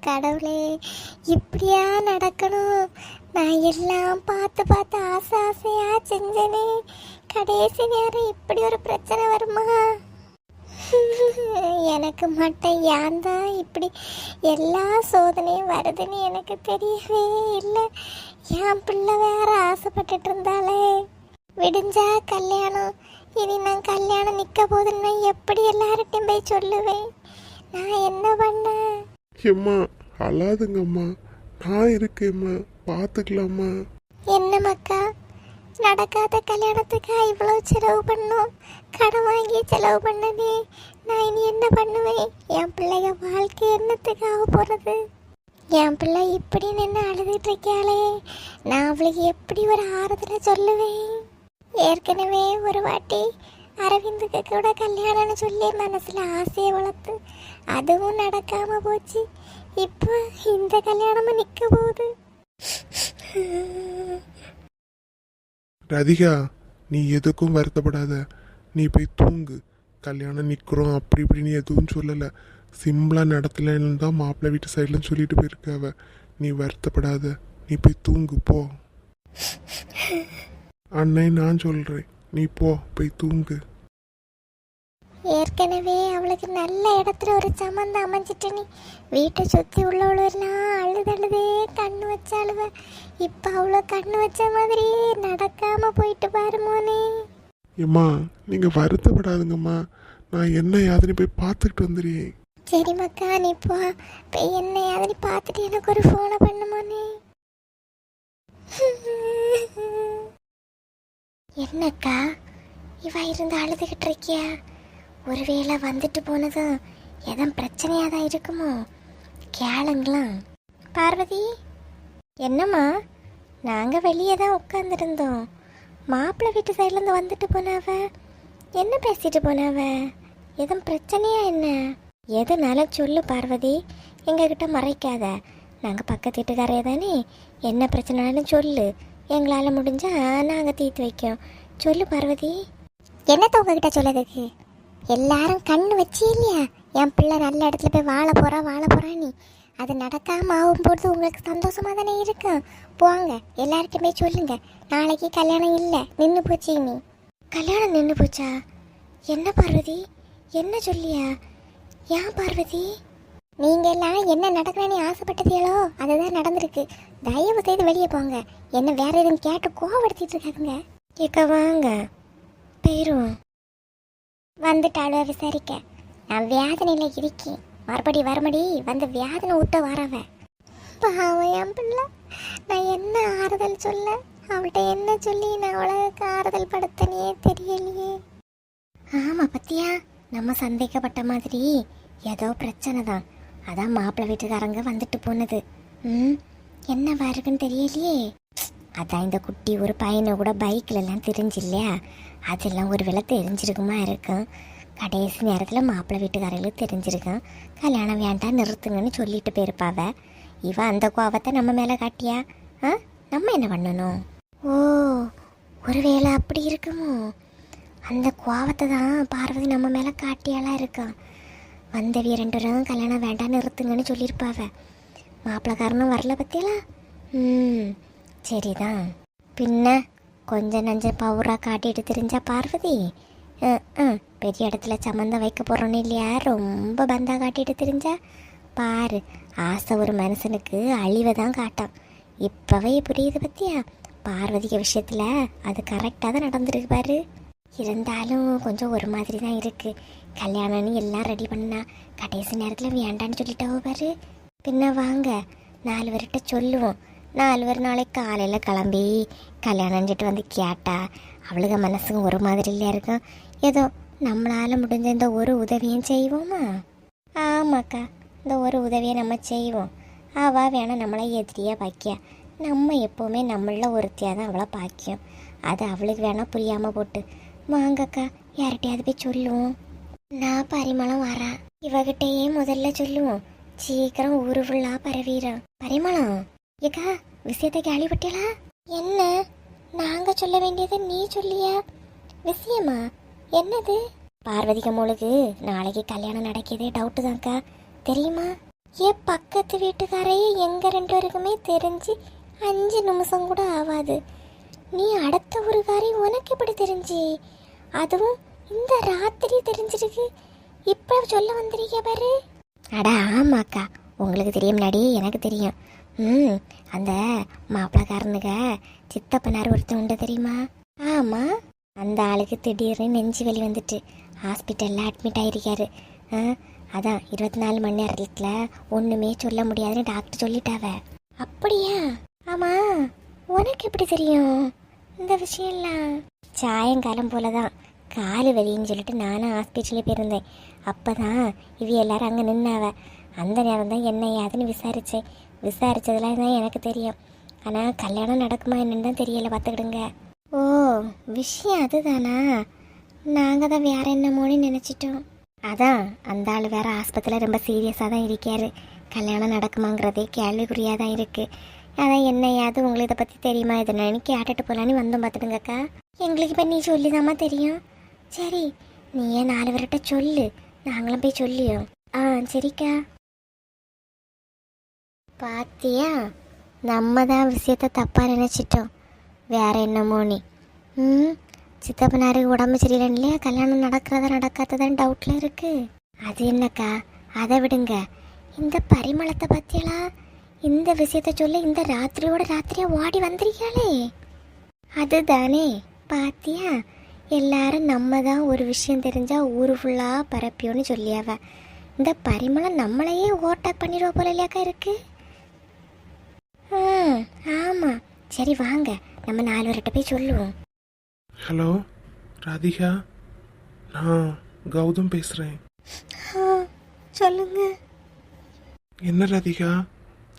கடவுளே இப்படியா நடக்கணும்? நான் எல்லாம் பார்த்து பார்த்து ஆசை ஆசையா செஞ்சனே. கடைசி நேரம் இப்படி ஒரு பிரச்சனை வருமா? எனக்கு மட்டும் ஏன் தான் இப்படி எல்லா சோதனையும் வருதுன்னு எனக்கு தெரியவே இல்லை. என் பிள்ளை வேற ஆசைப்பட்டுட்டு இருந்தாளே. விடிஞ்சா கல்யாணம். இனி நான் கல்யாணம் நிற்க போதுன்னு எப்படி எல்லார்கிட்டையும் போய் சொல்லுவேன்? நான் என்ன பண்ணேன்? எம்மா அழாதுங்கம்மா. நான் இருக்கேம்மா. பார்த்துக்கலாம்மா என்ன மக்கா நடக்காத கல்யாணத்துக்கு இவ்வளோ செலவு பண்ணும்? கடன் வாங்கி செலவு பண்ணதே. நான் இனி என்ன பண்ணுவேன்? என் பிள்ளைய வாழ்க்கை என்னத்துக்காக போகிறது என் பிள்ளை இப்படி நின்று அழுதுட்டு இருக்காளே நான் அவளுக்கு எப்படி ஒரு ஆறுதலை சொல்லுவேன்? ஏற்கனவே ஒரு வாட்டி அரவிந்துக்கு கூட கல்யாணம்னு சொல்லி மனசில் ஆசையை வளர்த்து அதுவும் நடக்காமல் போச்சு இப்போ இந்த கல்யாணமும் நிற்க போகுது ரதிகா நீ எதுக்கும் வருத்தப்படாத நீ போய் தூங்கு கல்யாணம் நிற்கிறோம் அப்படி இப்படின்னு எதுவும் சொல்லலை சிம்பிளாக நடத்தலைன்னு தான் மாப்பிள்ளை வீட்டு சைட்லன்னு சொல்லிட்டு போயிருக்காவ நீ வருத்தப்படாத நீ போய் தூங்கு போ அண்ணே நான் சொல்கிறேன் நீ போ போய் தூங்கு. ஏற்கனவே அவளுக்கு நல்ல இடத்துல ஒரு சம்மந்தம் அமைஞ்சிட்டு நீ வீட்டை சுற்றி உள்ளவளெல்லாம் அழுதழுதே கண்ணு வச்ச அழுவ. இப்போ அவ்வளோ கண்ணு வச்ச மாதிரி நடக்காம போயிட்டு பாருமோனே ஏம்மா நீங்கள் வருத்தப்படாதுங்கம்மா. நான் என்ன யாதுன்னு போய் பார்த்துக்கிட்டு வந்துடுறேன். சரி மக்கா நீ போ. போய் என்ன யாதிரி பார்த்துட்டு எனக்கு ஒரு ஃபோனை பண்ணுமோனே என்னக்கா இவ இருந்து அழுதுகிட்டு இருக்கியா? ஒருவேளை வந்துட்டு போனதும் எதுவும் பிரச்சனையாக தான் இருக்குமோ? கேளுங்களா பார்வதி என்னம்மா? நாங்கள் வெளியே தான் உட்காந்துருந்தோம் மாப்பிள்ளை வீட்டு சைட்லேருந்து வந்துட்டு போனாவ? என்ன பேசிட்டு போனாவ? எதுவும் பிரச்சனையா என்ன? எதுனாலும் சொல்லு பார்வதி எங்ககிட்ட மறைக்காத. நாங்கள் பக்கத்து வீட்டுக்காரே தானே? என்ன பிரச்சனைனாலும் சொல்லு. எங்களால் முடிஞ்சா நாங்கள் தீர்த்து வைக்கோம் சொல்லு பார்வதி. என்னத்த உங்ககிட்ட சொல்லதுக்கு எல்லாரும் கண்ணு வச்சு இல்லையா? என் பிள்ளை நல்ல இடத்துல போய் வாழ போகிறா வாழ போகிறா நீ. அது நடக்காம ஆகும்போது உங்களுக்கு சந்தோஷமாக தானே இருக்கும். போங்க எல்லார்கிட்டயுமே சொல்லுங்க. நாளைக்கு கல்யாணம் இல்லை நின்று போச்சு நீ கல்யாணம் நின்று போச்சா? என்ன பார்வதி? என்ன சொல்லியா? ஏன் பார்வதி? நீங்கள் எல்லாம் என்ன நடக்கணும்னு ஆசைப்பட்டதியளோ அதுதான் நடந்திருக்கு. தயவு செய்து வெளியே போங்க. என்ன வேற எதுவும் கேட்டு கோவப்படுத்திட்டு இருக்காதுங்க. கேட்க வாங்க. போயிரும் வந்துட்டாளோ விசாரிக்க. நான் வேதனையில் இருக்கேன். மறுபடி வருமடி வந்து வேதனை ஊட்ட வரவ. பாவம் என் பிள்ளை. நான் என்ன ஆறுதல் சொல்ல? அவள்கிட்ட என்ன சொல்லி நான் அவளுக்கு ஆறுதல் படுத்தனையே தெரியலையே. ஆமாம் பத்தியா? நம்ம சந்தேகப்பட்ட மாதிரி ஏதோ பிரச்சனை தான் அதான் மாப்பிள்ளை வீட்டுக்காரங்க வந்துட்டு போனது. ம்? என்ன இருக்குன்னு தெரியலையே. அதான் இந்த குட்டி ஒரு பையனை கூட பைக்கில் எல்லாம் தெரிஞ்சு இல்லையா அதெல்லாம் ஒரு வேளை தெரிஞ்சிருக்குமா இருக்கும். கடைசி நேரத்தில் மாப்பிள்ளை வீட்டுக்காரர்களுக்கு தெரிஞ்சிருக்கும். கல்யாணம் வேண்டாம் நிறுத்துங்கன்னு சொல்லிட்டு போயிருப்பாவ. இவ அந்த கோவத்தை நம்ம மேலே காட்டியா? ஆ? நம்ம என்ன பண்ணணும்? ஓ ஒருவேளை அப்படி இருக்குமோ? அந்த கோவத்தை தான் பார்வதி நம்ம மேலே காட்டியாலாம் இருக்கான் வந்தவிய ரெண்டு பேரும் கல்யாணம் வேண்டாம் நிறுத்துங்கன்னு சொல்லியிருப்பாவ. மாப்பிள்ளக்காரனும் வரல பத்தியலா? ம் சரிதான். பின்ன கொஞ்ச நஞ்ச பவுரா காட்டிட்டு தெரிஞ்சா பார்வதி? பெரிய இடத்துல சம்மந்தம் வைக்க போகிறோன்னு இல்லையா? ரொம்ப பந்தா காட்டிட்டு தெரிஞ்சா? பாரு ஆசை ஒரு மனுஷனுக்கு அழிவை தான் காட்டும் இப்போவே புரியுது பத்தியா? பார்வதிக்கு விஷயத்தில் அது கரெக்டாக தான் நடந்துருக்கு பாரு. இருந்தாலும் கொஞ்சம் ஒரு மாதிரி தான் இருக்குது கல்யாணம்னு எல்லாம் ரெடி பண்ணா கடைசி நேரத்தில் வேண்டான்னு சொல்லிட்டாவோ பாரு. பின்ன வாங்க. நாலு பேர்கிட்ட சொல்லுவோம். நாலு பேர் நாளைக்கு காலையில் கிளம்பி கல்யாணம்ஞ்சிட்டு வந்து கேட்டா அவளுக மனசுங்க ஒரு மாதிரி இல்லையா இருக்கும். ஏதோ நம்மளால் முடிஞ்ச இந்த ஒரு உதவியும் செய்வோமா? ஆமாக்கா இந்த ஒரு உதவியை நம்ம செய்வோம். அவள் வேணால் நம்மளை எதிரியாக பாக்கியா. நம்ம எப்போவுமே நம்மள ஒருத்தியாக தான் அவளை பாக்கியம். அது அவளுக்கு வேணால் புரியாமல் போட்டு. வாங்கக்கா யார்கிட்டயாவது போய் சொல்லுவோம். நான் பரிமளம் வரா இவகிட்டயே முதல்ல சொல்லுவோம். சீக்கிரம் ஊரு ஃபுல்லா பரவீரம் பரிமளம் ஏக்கா விஷயத்தை கேள்விப்பட்டீங்களா என்ன? நாங்க சொல்ல வேண்டியதை நீ சொல்லியா? விஷயமா? என்னது? பார்வதிக்கு மூளுக்கு நாளைக்கு கல்யாணம் நடக்கியதே டவுட்டு தான்க்கா. தெரியுமா? என் பக்கத்து வீட்டுக்காரையே எங்க ரெண்டு பேருக்குமே தெரிஞ்சு அஞ்சு நிமிஷம் கூட ஆகாது நீ அடுத்த ஒரு உனக்கு எப்படி தெரிஞ்சு? அதுவும் இந்த ராத்திரி தெரிஞ்சிருக்கு. இப்போ சொல்ல வந்திருக்கிய பாரு. அட ஆமாக்கா. உங்களுக்கு தெரியும் முன்னாடி எனக்கு தெரியும். ம் அந்த மாப்பிளக்காரனுங்க சித்தப்பனார் ஒருத்தன் உண்டு தெரியுமா? ஆமாம் அந்த ஆளுக்கு திடீர்னு நெஞ்சு வலி வந்துட்டு. ஹாஸ்பிட்டலில் அட்மிட் ஆகிருக்காரு ஆ, அதான் இருபத்தி நாலு மணி நேரத்தில் ஒன்றுமே சொல்ல முடியாதுன்னு டாக்டர் சொல்லிட்டாவ. அப்படியா? ஆமா. உனக்கு எப்படி தெரியும்? இந்த விஷயம்லாம். சாயங்காலம் போல தான் காலு வலின்னு சொல்லிட்டு நானும் ஹாஸ்பிட்டலில் போயிருந்தேன். அப்போ தான் இவ எல்லாரும் அங்கே நின்னாவ. அந்த நேரம் தான் என்ன ஏதுன்னு விசாரித்தேன் விசாரித்ததுலாம் தான் எனக்கு தெரியும். ஆனால் கல்யாணம் நடக்குமா என்னன்னு தான் தெரியல பார்த்துக்கிடுங்க. ஓ விஷயம் அதுதானா? நாங்கள் தான் வேற என்னமோன்னு நினச்சிட்டோம். அதான் அந்த ஆள் வேற ஆஸ்பத்திரியில் ரொம்ப சீரியஸாக தான் இருக்காரு. கல்யாணம் நடக்குமாங்கிறதே கேள்விக்குறியாக தான் இருக்குது அதான் என்ன ஏது உங்களுக்கு இதை பற்றி தெரியுமா? இதை நினைக்க கேட்டுட்டு போகலான்னு வந்தோம் பார்த்துடுங்கக்கா எங்களுக்கு இப்போ நீ சொல்லிதாம்மா தெரியும். சரி நீ ஏன் நாலு பேர்கிட்ட சொல்லு. நாங்களும் போய் சொல்லியோம் ஆ சரிக்கா. பாத்தியா? நம்ம தான் விஷயத்த தப்பாக நினச்சிட்டோம். வேற என்னமோ நீ. ம் சித்தப்பனாருக்கு உடம்பு சரியில்லைன்னு இல்லையா? கல்யாணம் நடக்கிறதா நடக்காததான் டவுட்டில் இருக்கு. அது என்னக்கா? அதை விடுங்க. இந்த பரிமளத்தை பத்தியலா இந்த விஷயத்த சொல்ல இந்த ராத்திரியோட ராத்திரியா ஓடி வந்திருக்கியாளே? அதுதானே. பாத்தியா? எல்லாரும் நம்ம தான் ஒரு விஷயம் தெரிஞ்சா ஊரு ஃபுல்லாக பரப்பியோன்னு சொல்லியாவ. இந்த பரிமளம் நம்மளையே ஓவர்டேக் பண்ணிடுவா போல இல்லையாக்கா இருக்கு? ம் ஆமாம் சரி வாங்க. நம்ம நாலு பேர்கிட்ட போய் சொல்லுவோம். ஹலோ ராதிகா. நான் கௌதம் பேசுகிறேன் சொல்லுங்க. என்ன ராதிகா?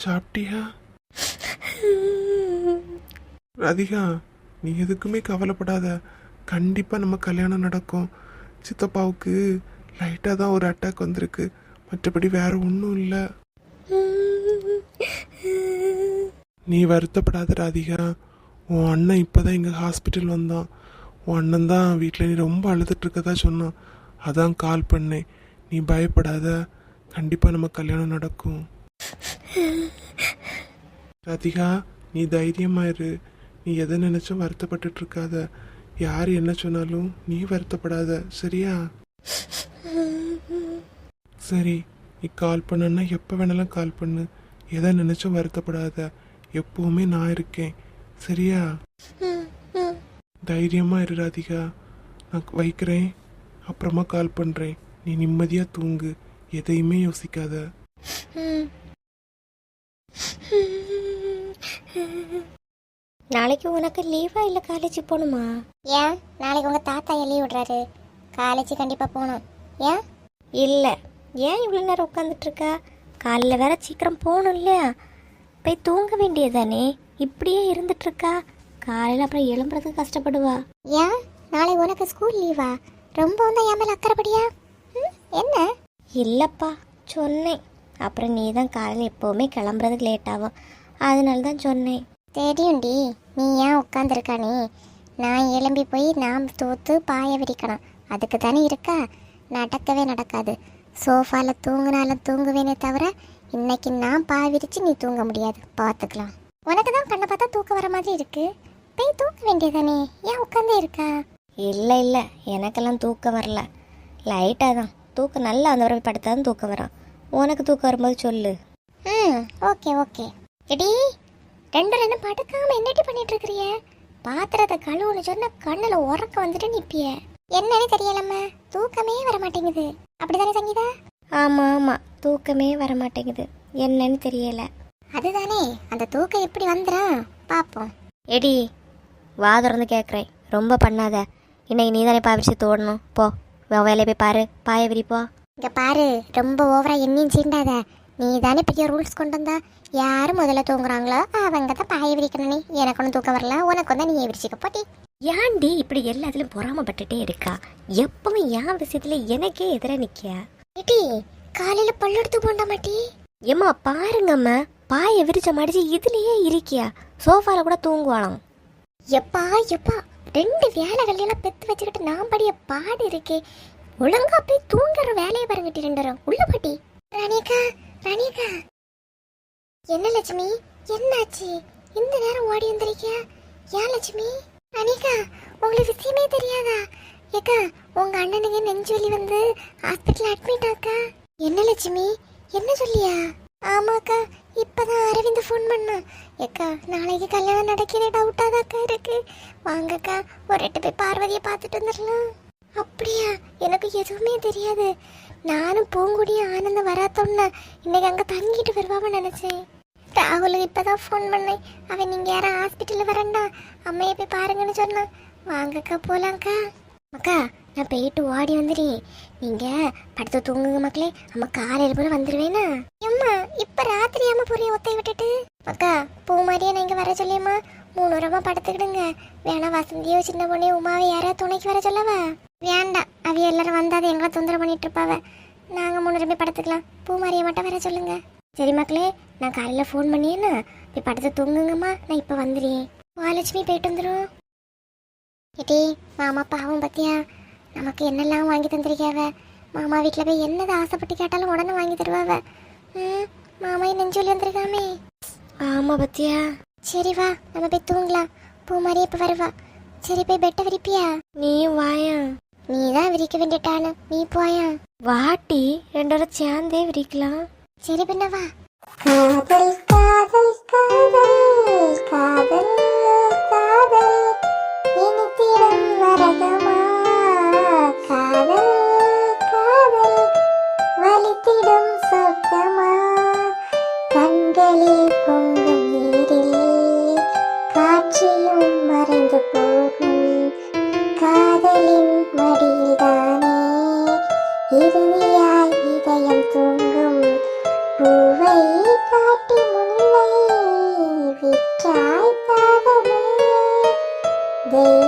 சாப்பிட்டியா? ராதிகா நீ எதுக்குமே கவலைப்படாத. கண்டிப்பாக நம்ம கல்யாணம் நடக்கும். சித்தப்பாவுக்கு லைட்டாக தான் ஒரு அட்டாக் வந்திருக்கு. மற்றபடி வேற ஒன்றும் இல்லை. நீ வருத்தப்படாத ராதிகா. உன் அண்ணன் இப்போதான் இங்கே ஹாஸ்பிட்டல் வந்தான். உன் அண்ணன் தான் வீட்டில் நீ ரொம்ப அழுதுட்டு இருக்கதா சொன்னான். அதான் கால் பண்ணேன். நீ பயப்படாத. கண்டிப்பாக நம்ம கல்யாணம் நடக்கும். ராதிகா நீ தைரியமாயிரு நீ எதை நினைச்சும் வருத்தப்பட்டுட்டு இருக்காத. யார் என்ன சொன்னாலும் நீ வருத்தப்படாத சரியா? சரி நீ கால் பண்ணுன்னா எப்போ வேணாலும் கால் பண்ணு. எதை நினைச்சும் வருத்தப்படாத. எப்பவுமே நான் இருக்கேன். சரியா? தைரியமா இரு ராதிகா. நான் வைக்கிறேன். அப்புறமா கால் பண்றேன். நீ நிம்மதியா தூங்கு. எதையுமே யோசிக்காத. நாளைக்கு உனக்கு லீவா இல்லை காலேஜ் போகணுமா? ஏன்? நாளைக்கு உங்கள் தாத்தா லீவ் விடுறாரு. காலேஜ் கண்டிப்பாக போகணும். ஏன்? இல்லை. ஏன் இவ்வளோ நேரம் உட்காந்துட்டு இருக்கா காலைல வேற சீக்கிரம் போகணும் இல்லையா? போய் தூங்க வேண்டியதானே இப்படியே இருந்துட்டு இருக்கா காலையில் அப்புறம் எழும்புறதுக்கு கஷ்டப்படுவா. ஏன்? நாளை உனக்கு ஸ்கூல் லீவா ரொம்ப வந்து என் மேலே அக்கறைப்படியா? என்ன? இல்லைப்பா சொன்னேன். அப்புறம் நீ தான் காலையில் எப்போவுமே கிளம்புறதுக்கு லேட் ஆகும் அதனால தான் சொன்னேன். தெரியும்டி நீ ஏன் உட்காந்துருக்கானே நான் எழும்பி போய் நாம் தூத்து பாய விரிக்கணும் அதுக்கு தானே இருக்கா? நடக்கவே நடக்காது. சோஃபாவில் தூங்குனாலும் தூங்குவேனே தவிர இன்னைக்கு நான் பாய விரிச்சு நீ தூங்க முடியாது. பார்த்துக்கலாம் உனக்கு தான் கண்ணை பார்த்தா தூக்கம் வர மாதிரி இருக்கு. போய் தூக்க வேண்டியதானே ஏன் உட்காந்தே இருக்கா? இல்லை இல்லை. எனக்கெல்லாம் தூக்கம் வரல. லைட்டாக தான். தூக்கம் நல்லா அந்த வரை படுத்தா தான் தூக்கம் வரும். உனக்கு தூக்கம் வரும்போது சொல்லு. ம் ஓகே ஓகே. எடி ரெண்டு ரெண்டு படுக்காம என்னடி பண்ணிட்டு இருக்கிறிய பாத்திரத்தை கழுவுன்னு சொன்ன கண்ணுல உறக்க வந்துட்டு நிப்பிய. என்னன்னு தெரியலம்மா. தூக்கமே வர மாட்டேங்குது அப்படிதானே சங்கீதா? ஆமா ஆமா. தூக்கமே வர மாட்டேங்குது என்னன்னு தெரியல. அதுதானே. அந்த தூக்கம் எப்படி வந்துடும் பாப்போம். எடி வா திறந்து கேட்குறேன் ரொம்ப பண்ணாத. இன்னைக்கு நீ தானே பாவிச்சு தோடணும். போ. வேலையை போய் பாரு. பாய விரிப்போ. இங்க பாரு. ரொம்ப ஓவரா என்னையும் சீண்டாத. நீ தானே பெரிய ரூல்ஸ் கொண்டு வந்தா? யாரு முதல்ல தூங்குறாங்களோ அவங்க தான் பாய விரிக்கணும் எனக்கு ஒன்றும் தூக்கம் வரல. உனக்கு வந்தா நீ விரிச்சிக்க போட்டி. ஏன்டி இப்படி எல்லாத்துலயும் பொறாமப்பட்டுட்டே இருக்கா? எப்பவும் என் விஷயத்துல எனக்கே எதிர நிக்கியா? ஏடி காலையில பல்லெடுத்து போண்டா மாட்டி ஏம்மா பாருங்கம்மா. பாய விரிச்ச மடிச்சு இதுலயே இருக்கியா? சோஃபால கூட தூங்குவாளாம். எப்பா எப்பா. ரெண்டு வேலைகள் எல்லாம் பெத்து வச்சுக்கிட்டு நான் படிய பாடு இருக்கே. ஒழுங்கா போய் தூங்குற வேலையை பாருங்கட்டி ரெண்டு உள்ள பாட்டி. ராணியக்கா ரணிகா. என்ன லட்சுமி? என்னாச்சு? இந்த நேரம் ஓடி வந்திருக்கியா? ஏன் லட்சுமி? ரணிகா உங்களுக்கு விஷயமே தெரியாதா? ஏக்கா உங்க அண்ணனுக்கு நெஞ்சு வலி வந்து ஹாஸ்பிட்டல் அட்மிட் ஆக்கா. என்ன லட்சுமி? என்ன சொல்லியா? ஆமாக்கா இப்பதான் அரவிந்த் ஃபோன் பண்ணான் ஏக்கா நாளைக்கு கல்யாணம் நடக்கிற டவுட்டாதாக்கா இருக்கு. வாங்கக்கா ஒரு எட்டு போய் பார்வதியை பார்த்துட்டு வந்துடலாம். அப்படியா? எனக்கு எதுவுமே தெரியாது. நானும் பூங்குடியும் ஆனந்தம் வராத்தோம்னா இன்னைக்கு அங்கே தங்கிட்டு வருவான்னு நினைச்சேன். ராகுலுக்கு இப்பதான் ஃபோன் பண்ணேன். அவன் நீங்க யாரும் ஹாஸ்பிட்டலில் வரண்டா அம்மையை போய் பாருங்கன்னு சொன்னான். வாங்கக்கா போகலாங்க்கா அக்கா நான் போயிட்டு ஓடி வந்துடுறேன் நீங்க படுத்து தூங்குங்க மக்களே. அம்மா காலையில் போல வந்துடுவேனா அம்மா இப்போ ராத்திரி அம்மா புரிய ஒத்தை விட்டுட்டு? அக்கா பூ மாதிரியே நான் இங்கே வர சொல்லியம்மா. மூணு வாரமா படுத்துக்கிடுங்க. வேணா வசந்தியோ சின்ன பொண்ணையும் உமாவை யாராவது துணைக்கு வர சொல்லவா? வேண்டாம். அவ எல்லாரும் வந்தாது எங்களை தொந்தரவு பண்ணிட்டு இருப்பாவ. நாங்க மூணு பேரும் படுத்துக்கலாம். பூ மட்டும் வர சொல்லுங்க. சரி மக்களே நான் காலையில ஃபோன் பண்ணியேன்னா போய் படுத்து தூங்குங்கம்மா. நான் இப்ப வந்துடுறேன். மகாலட்சுமி போயிட்டு வந்துடும் ஏடி மாமா பாவம் பத்தியா? நமக்கு என்னெல்லாம் வாங்கி தந்திருக்காவ மாமா வீட்டில் போய் என்னது ஆசைப்பட்டு கேட்டாலும் உடனே வாங்கி தருவாவ? ம் மாமா நெஞ்சு வந்திருக்காமே. ஆமா பத்தியா? சரி வா நம்ம போய் தூங்கலாம். பூ மாதிரி இப்ப வருவா. சரி போய் பெட்டை விரிப்பியா? நீயும் வாயா. நீ தான் விரிக்க வேண்டிட்டானு நீ போயா? வாட்டி ரெண்டோட சேர்ந்தே விரிக்கலாம். சரி பின்ன வா. காதல் காதல் காதல் காதல் காதல். vô